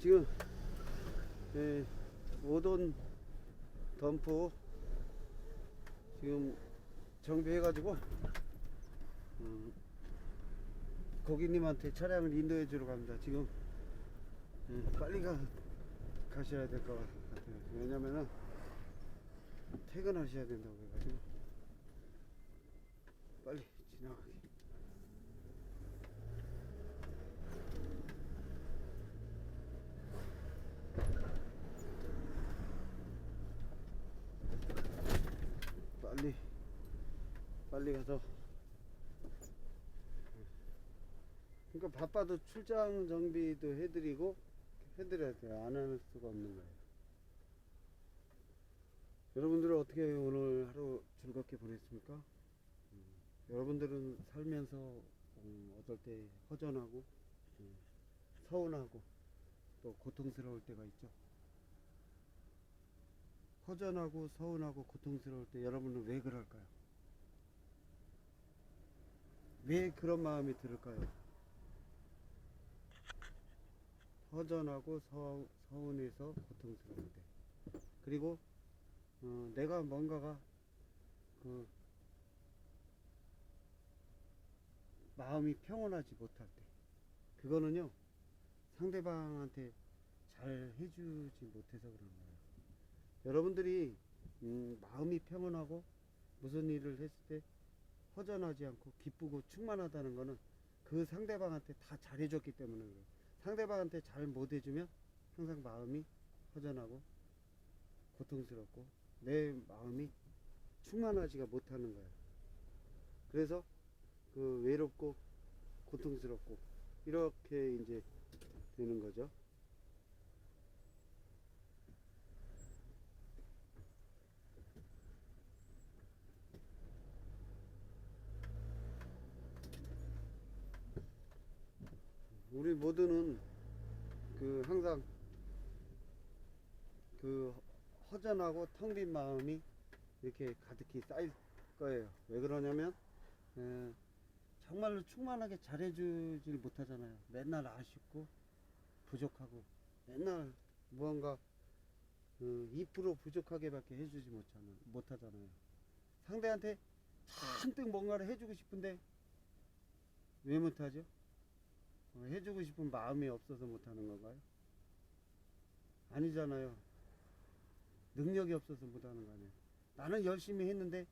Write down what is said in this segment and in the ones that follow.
지금 예, 5돈 덤프 지금 정비해가지고 음, 고객님한테 차량을 인도해 주러 갑니다. 지금 예, 빨리 가, 가셔야 될 것 같아요. 왜냐면은 퇴근하셔야 된다고 해가지고 빨리 지나가게. 빨리 빨리 가서 그러니까 바빠도 출장 정비도 해드리고 해드려야 돼요 안 할 수가 없는 거예요 여러분들은 어떻게 오늘 하루 즐겁게 보냈습니까? 음, 여러분들은 살면서 음, 어떨 때 허전하고 음, 서운하고 또 고통스러울 때가 있죠 허전하고 서운하고 고통스러울 때 여러분은 왜 그럴까요? 왜 그런 마음이 들을까요? 허전하고 서, 서운해서 고통스러울 때 그리고 어, 내가 뭔가가 그 마음이 평온하지 못할 때 그거는요 상대방한테 잘 해주지 못해서 그런 거예요 여러분들이 음, 마음이 평온하고 무슨 일을 했을 때 허전하지 않고 기쁘고 충만하다는 거는 그 상대방한테 다 잘해줬기 때문에 그래요. 상대방한테 잘 못해주면 항상 마음이 허전하고 고통스럽고 내 마음이 충만하지가 못하는 거예요. 그래서 그 외롭고 고통스럽고 이렇게 이제 되는 거죠. 우리 모두는 그 항상 그 허전하고 텅 빈 마음이 이렇게 가득히 쌓일 거예요. 왜 그러냐면 에, 정말로 충만하게 잘해주질 못하잖아요. 맨날 아쉽고 부족하고 맨날 무언가 그 2% 부족하게밖에 해주지 못하는, 못하잖아요. 상대한테 잔뜩 뭔가를 해주고 싶은데 왜 못하죠? 어, 해주고 싶은 마음이 없어서 못하는 건가요? 아니잖아요. 능력이 없어서 못하는 거 아니에요. 나는 열심히 했는데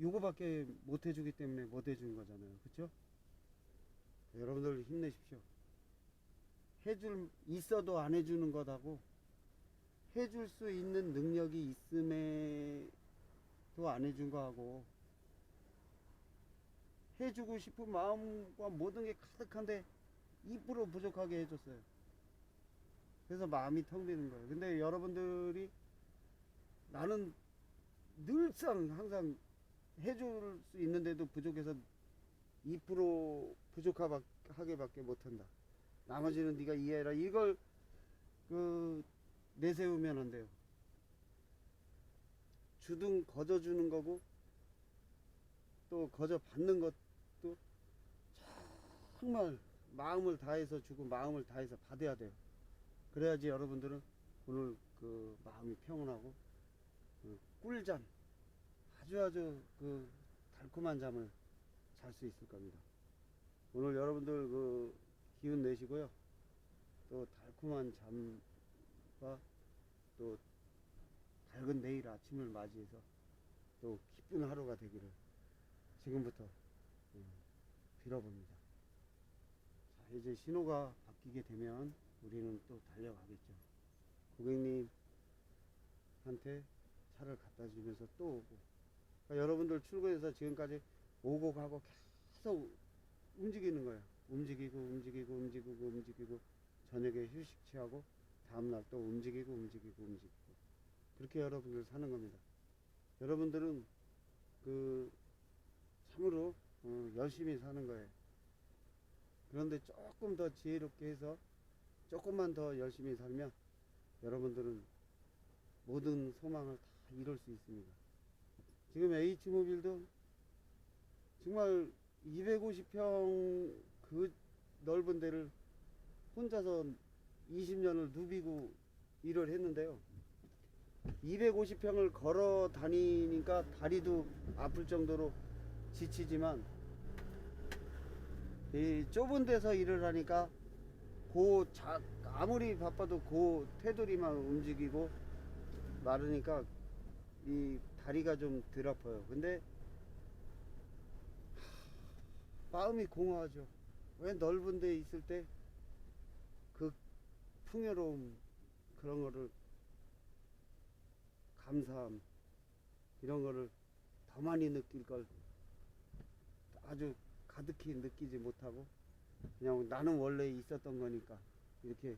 요거밖에 못 해주기 때문에 못 해주는 거잖아요. 그쵸? 여러분들 힘내십시오. 해줄 있어도 안 해주는 것하고 해줄 수 있는 능력이 있음에도 안 해준 거하고 해주고 싶은 마음과 모든 게 가득한데 2% 부족하게 해줬어요. 그래서 마음이 텅 비는 거예요. 근데 여러분들이 나는 늘상 항상 해줄 수 있는데도 부족해서 2% 부족하게밖에 못한다. 나머지는 네가 이해해라. 이걸 그 내세우면 안 돼요. 주둥 거저 주는 거고 또 거저 받는 것도 정말 마음을 다해서 주고 마음을 다해서 받아야 돼요. 그래야지 여러분들은 오늘 그 마음이 평온하고 그 꿀잠 아주 아주 그 달콤한 잠을 잘 수 있을 겁니다. 오늘 여러분들 그 기운 내시고요. 또 달콤한 잠과 또 밝은 내일 아침을 맞이해서 또 기쁜 하루가 되기를 지금부터 음, 빌어봅니다. 자, 이제 신호가 바뀌게 되면 우리는 또 달려가겠죠. 고객님한테 차를 갖다 주면서 또 오고. 그러니까 여러분들 출근해서 지금까지 오고 가고 계속 움직이는 거예요. 움직이고, 움직이고, 움직이고, 움직이고, 저녁에 휴식 취하고, 다음날 또 움직이고, 움직이고, 움직이고. 그렇게 여러분들 사는 겁니다. 여러분들은 그, 참으로 어, 열심히 사는 거예요. 그런데 조금 더 지혜롭게 해서 조금만 더 열심히 살면 여러분들은 모든 소망을 다 이룰 수 있습니다. 지금 H모빌도 정말 250평 그 넓은 데를 혼자서 20년을 누비고 일을 했는데요. 250평을 걸어 다니니까 다리도 아플 정도로 지치지만 이 좁은 데서 일을 하니까 고 자, 아무리 바빠도 고 테두리만 움직이고 마르니까 이 다리가 좀 덜 아파요. 근데 마음이 공허하죠. 왜 넓은 데 있을 때 그 풍요로움 그런 거를 감사함 이런 거를 더 많이 느낄 걸 아주 가득히 느끼지 못하고 그냥 나는 원래 있었던 거니까 이렇게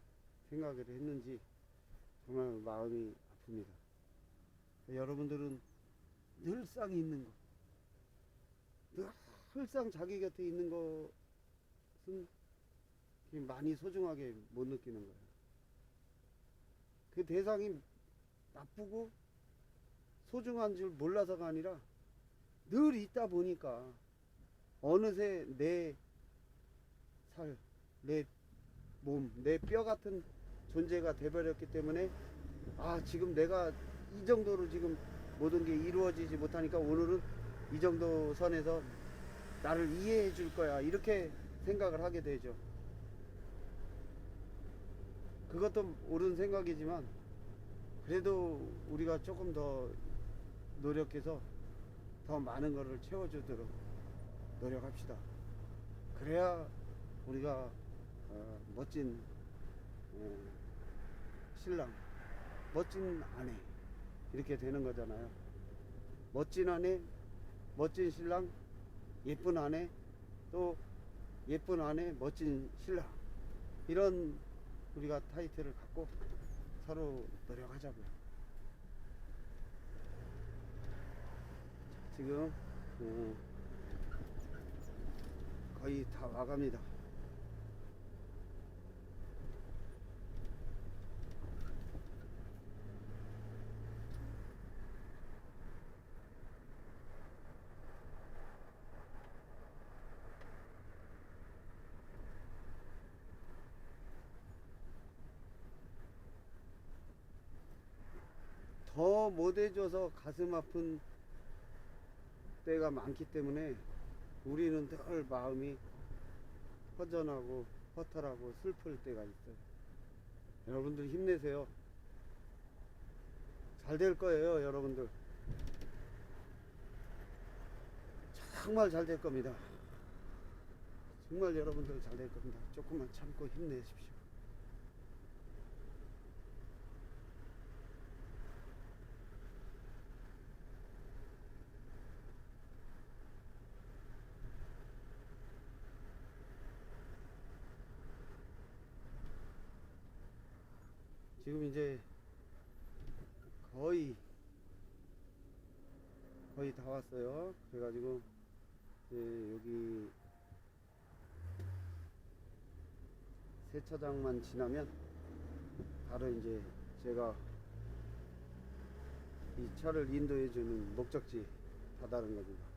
생각을 했는지 정말 마음이 아픕니다. 여러분들은 늘상 있는 거, 늘상 자기 곁에 있는 것은 많이 소중하게 못 느끼는 거예요. 그 대상이 나쁘고 소중한 줄 몰라서가 아니라 늘 있다 보니까 어느새 내 살, 내 몸, 내 뼈 같은 존재가 돼버렸기 때문에 아 지금 내가 이 정도로 지금 모든 게 이루어지지 못하니까 오늘은 이 정도 선에서 나를 이해해 줄 거야 이렇게 생각을 하게 되죠. 그것도 옳은 생각이지만 그래도 우리가 조금 더 노력해서 더 많은 것을 채워주도록 노력합시다. 그래야 우리가 어, 멋진 어, 신랑, 멋진 아내 이렇게 되는 거잖아요. 멋진 아내, 멋진 신랑, 예쁜 아내, 또 예쁜 아내, 멋진 신랑 이런 우리가 타이틀을 갖고 서로 노력하자고요. 자, 지금 어, 거의 다 와갑니다. 더 못해줘서 가슴 아픈 때가 많기 때문에 우리는 늘 마음이 허전하고 허탈하고 슬플 때가 있어요. 여러분들 힘내세요. 잘 될 거예요, 여러분들. 정말 잘 될 겁니다. 정말 여러분들 잘 될 겁니다. 조금만 참고 힘내십시오. 지금 이제 거의 거의 다 왔어요. 그래가지고 이제 여기 세차장만 지나면 바로 이제 제가 이 차를 인도해 주는 목적지 다다른 겁니다.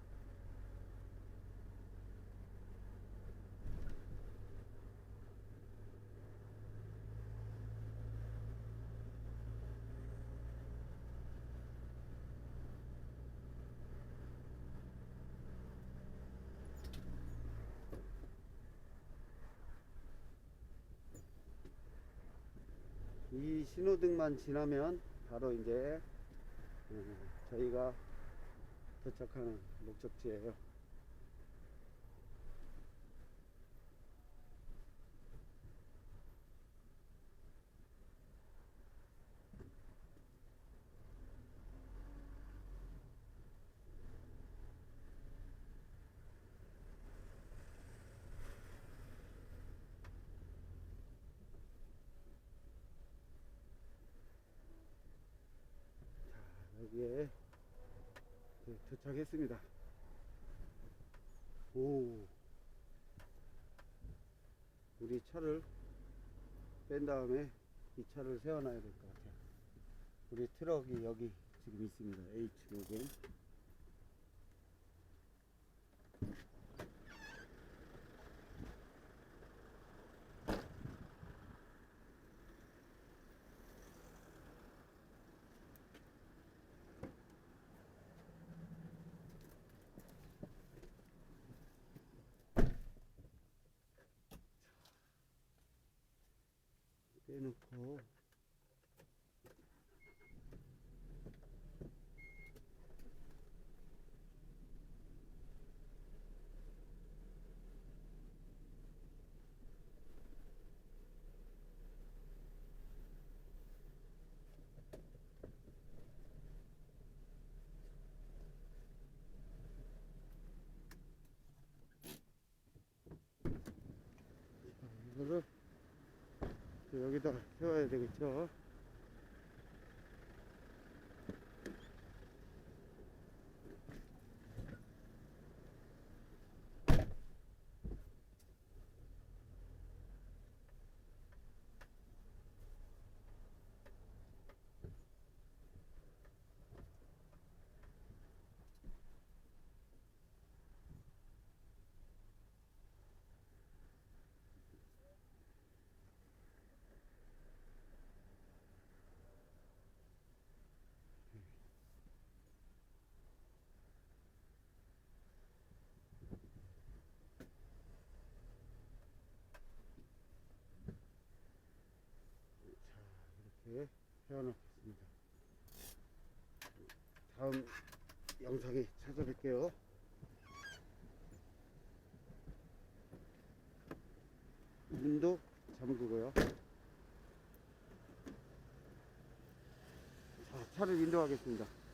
이 신호등만 지나면 바로 이제 음, 저희가 도착하는 목적지예요. 여기에 네, 도착했습니다. 오, 우리 차를 뺀 다음에 이 차를 세워놔야 될 것 같아요. 우리 트럭이 여기 지금 있습니다. H로겐. 빼놓고 이거를 또 여기다 세워야 되겠죠. 이렇게 세워놓겠습니다. 다음 영상에 찾아뵐게요. 문도 잠그고요. 자, 차를 인도하겠습니다.